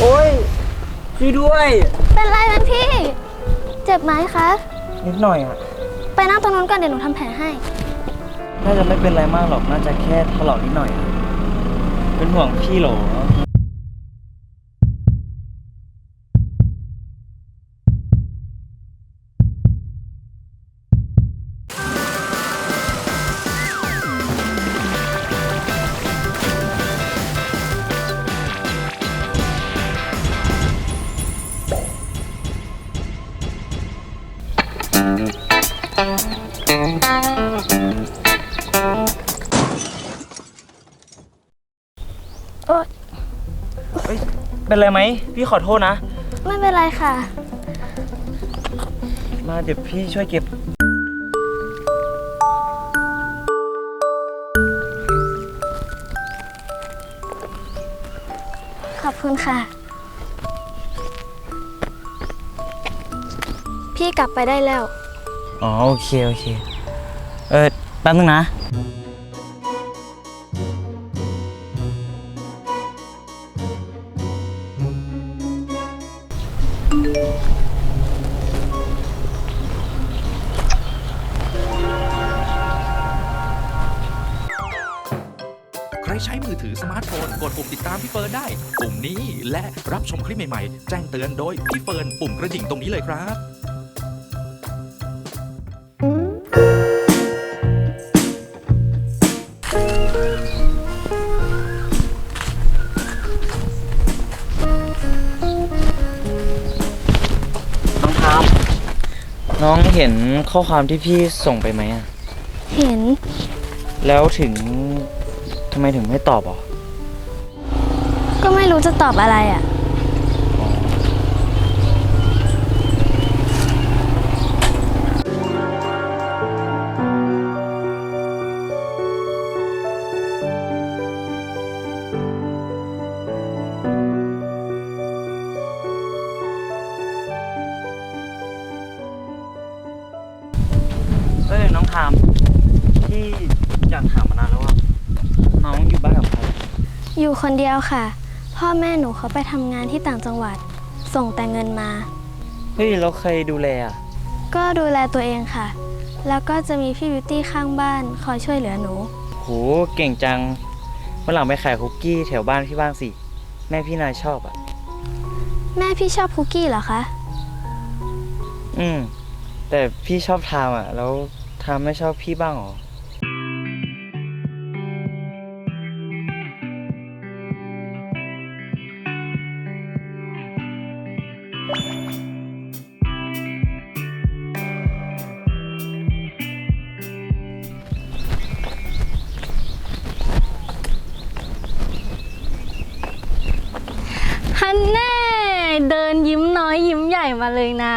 โอ้ยช่วยด้วยเป็นไรไหมพี่ เจ็บไหมคะ นิดหน่อยอะไปนั่งตรงนู้นก่อนเดี๋ยวหนูทำแผลให้ น่าจะไม่เป็นไรมากหรอกน่าจะแค่ถลอกนิดหน่อยอะเป็นห่วงพี่เหรอ โอ๊ยเฮ้ยเป็นไรไหม พี่ขอโทษนะ ไม่เป็นไรค่ะ มาเดี๋ยวพี่ช่วยเก็บ ขอบคุณค่ะ พี่กลับไปได้แล้ว อ๋อโอเคโอเค เออแป๊บนึงนะ ใครใช้มือถือสมาร์ทโฟน กดปุ่มติดตามพี่เฟิร์นได้ ปุ่มนี้และรับชมคลิปใหม่ๆ แจ้งเตือนโดยพี่เฟิร์นปุ่มกระดิ่งตรงนี้เลยครับ น้องเห็นข้อความที่พี่ส่งไปไหมอะเห็น แล้วถึงทำไมถึงไม่ตอบอะ ก็ไม่รู้จะตอบอะไรอะ เอ้ยน้องทามพี่อยากถามมานานแล้วว่า น้องอยู่บ้านกับใครอยู่คนเดียวค่ะ พ่อแม่หนูเขาไปทำงานที่ต่างจังหวัด ส่งแต่เงินมา เฮ้ยเราเคยดูแลอะก็ดูแลตัวเองค่ะ แล้วก็จะมีพี่บิวตี้ข้างบ้านคอยช่วยเหลือหนู โหเก่งจังวันหลังไปขายคุกกี้แถวบ้านพี่บ้างสิ แม่พี่นายชอบอะ แม่พี่ชอบคุกกี้เหรอคะ อืม แต่พี่ชอบทามอะ แล้ว ทามไม่ชอบพี่บ้างหรอ ฮันแน่ เดินยิ้มน้อยยิ้มใหญ่มาเลยนะ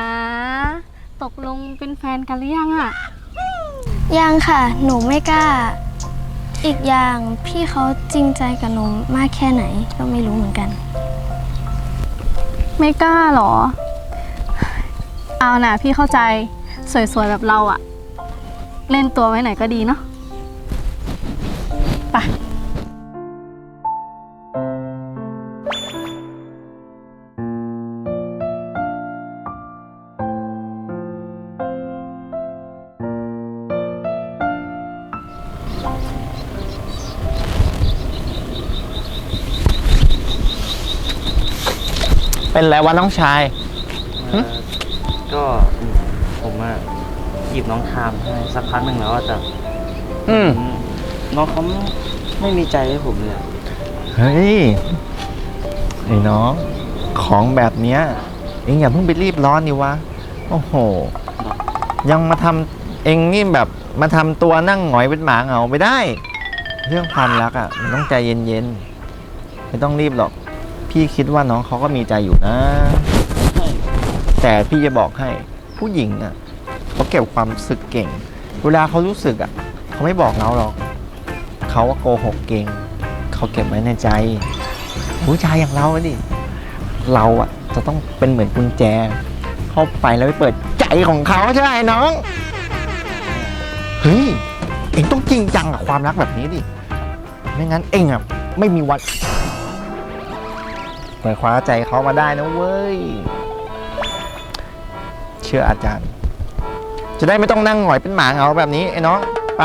ตกลงเป็นแฟนกันหรือยังอะ ยังค่ะ หนูไม่กล้า อีกอย่างพี่เขาจริงใจกับหนูมากแค่ไหนก็ไม่รู้เหมือนกัน ไม่กล้าเหรอ เอานะพี่เข้าใจสวยๆแบบเราอะเล่นตัวไว้ไหนอยก็ดีเนาะ เป็นไรวะน้องชาย เอ่อก็ผมอะหยิบน้องทามให้สักพักหนึ่งแล้วอะแต่อืม น้องเขาไม่มีใจให้ผมเลยอะเฮ้ย ไอ้น้อง ของแบบเนี้ย เองอย่าเพิ่งไปรีบร้อนดิวะ โอ้โห ยังมาทำเองนี่แบบมาทำตัวนั่งหงอยเป็นหมาเหงาไม่ได้ เรื่องความรักอะ่ะ มันต้องใจเย็นๆ ไม่ต้องรีบหรอก พี่คิดว่าน้องเขาก็มีใจอยู่นะ แต่พี่จะบอกให้ผู้หญิงอะเขาเก็บความรู้สึกเก่ง เวลาเขารู้สึกอะเขาไม่บอกเราหรอก เขาว่าโกหกเก่ง เขาเก็บไว้ในใจ ผู้ชายอย่างเราอะดิเราอะจะต้องเป็นเหมือนกุญแจ เข้าไปแล้วไปเปิดใจของเขาใช่ไหมน้องเฮ้ยเอ็งต้องจริงจังกับความรักแบบนี้ดิไม่งั้นเอ็งอะไม่มีวัน ไปคว้าใจเขามาได้นะเว้ย เชื่ออาจารย์ จะได้ไม่ต้องนั่งหงอยเป็นหมาเหงาแบบนี้ไอ้น้องไป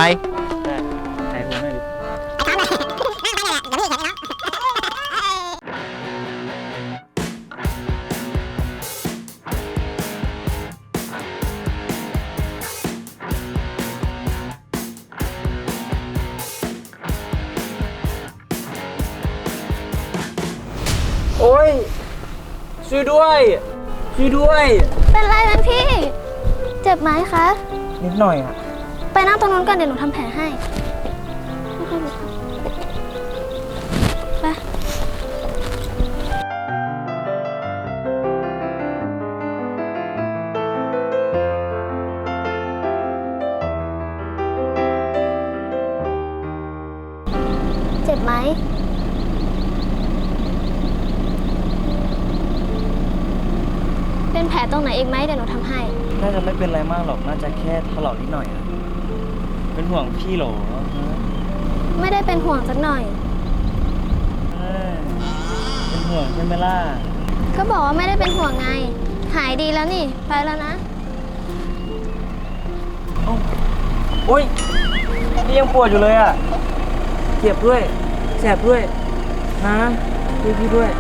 วยด้วยช่วยด้วยเป็นไรไหมพี่ เจ็บไหมคะ นิดหน่อยอะ ไปนั่งตรงนู้นก่อนเดี๋ยวหนูทำแผลให้ไปเจ็บไหม เป็น แผลตรงไหนอีกไหมเดี๋ยวหนูทำให้ น่าจะไม่เป็นไรมากหรอก น่าจะแค่ถลอกนิดหน่อยอะเป็นห่วงพี่เหรอฮะไม่ได้เป็นห่วงสักหน่อย เออเป็นห่วงใช่ไหมล่ะ ก็บอกว่าไม่ได้เป็นห่วงไง หายดีแล้วนี่ ไปแล้วนะ โอ้ยนี่ยังปวดอยู่เลยอะ เจ็บด้วย แสบด้วยนะช่วยพี่ด้วย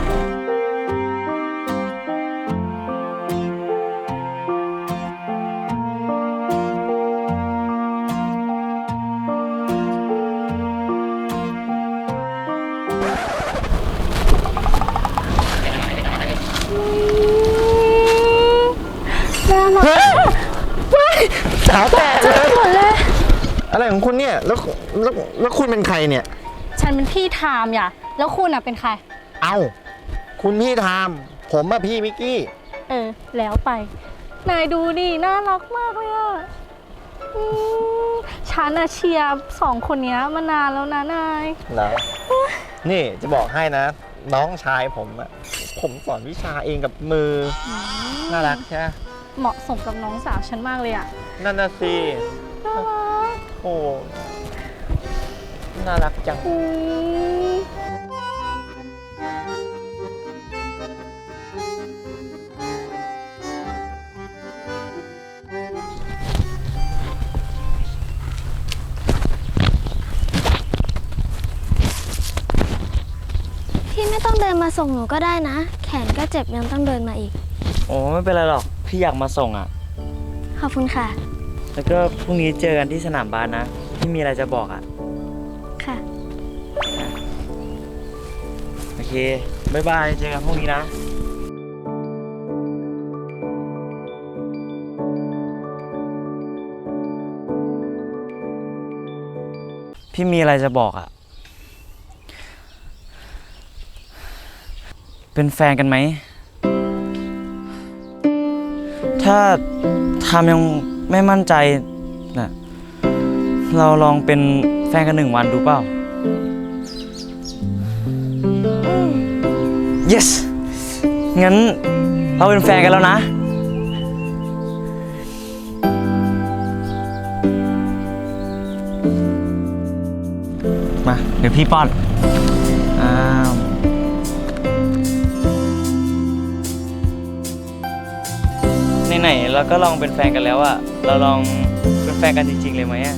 สาวแตกเลย อะไรของคุณเนี่ย แล้วแล้วแล้วคุณเป็นใครเนี่ย ฉันเป็นพี่ไทามอย่าแล้วคุณอะเป็นใคร เอ้า คุณพี่ทามผมอะพี่มิกกี้ เออ แล้วไป นายดูดิน่ารักมากเลยอะอืมฉันอะเชียร์สองคนเนี้ยมานานแล้วนะนาย นะนี่จะบอกให้นะ น้องชายผมอะผมสอนวิชาเองกับมืออน่ารักใช่ไหม เหมาะสมกับน้องสาวฉันมากเลยอะนั่นน่ะสิน่ารักโอ้น่ารักจัง อืมพี่ไม่ต้องเดินมาส่งหนูก็ได้นะ แขนก็เจ็บยังต้องเดินมาอีก โอ้ไม่เป็นไรหรอก พี่อยากมาส่งอะ ขอบคุณค่ะ แล้วก็พรุ่งนี้เจอกันที่สนามบาสนะ พี่มีอะไรจะบอกอะ ค่ะ โอเค บ๊ายบาย เจอกันพรุ่งนี้นะ พี่มีอะไรจะบอกอะ่ะ เป็นแฟนกันไหม ถ้าทามยังไม่มั่นใจนะเราลองเป็นแฟนกันหนึ่งวันดูเปล่า yes งั้นเราเป็นแฟนกันแล้วนะ มา เดี๋ยวพี่ป้อนอ้า ๆเราก็ลองเป็นแฟนกันแล้วอะเราลองเป็นแฟนกันจริง ๆ เลยไหมอะ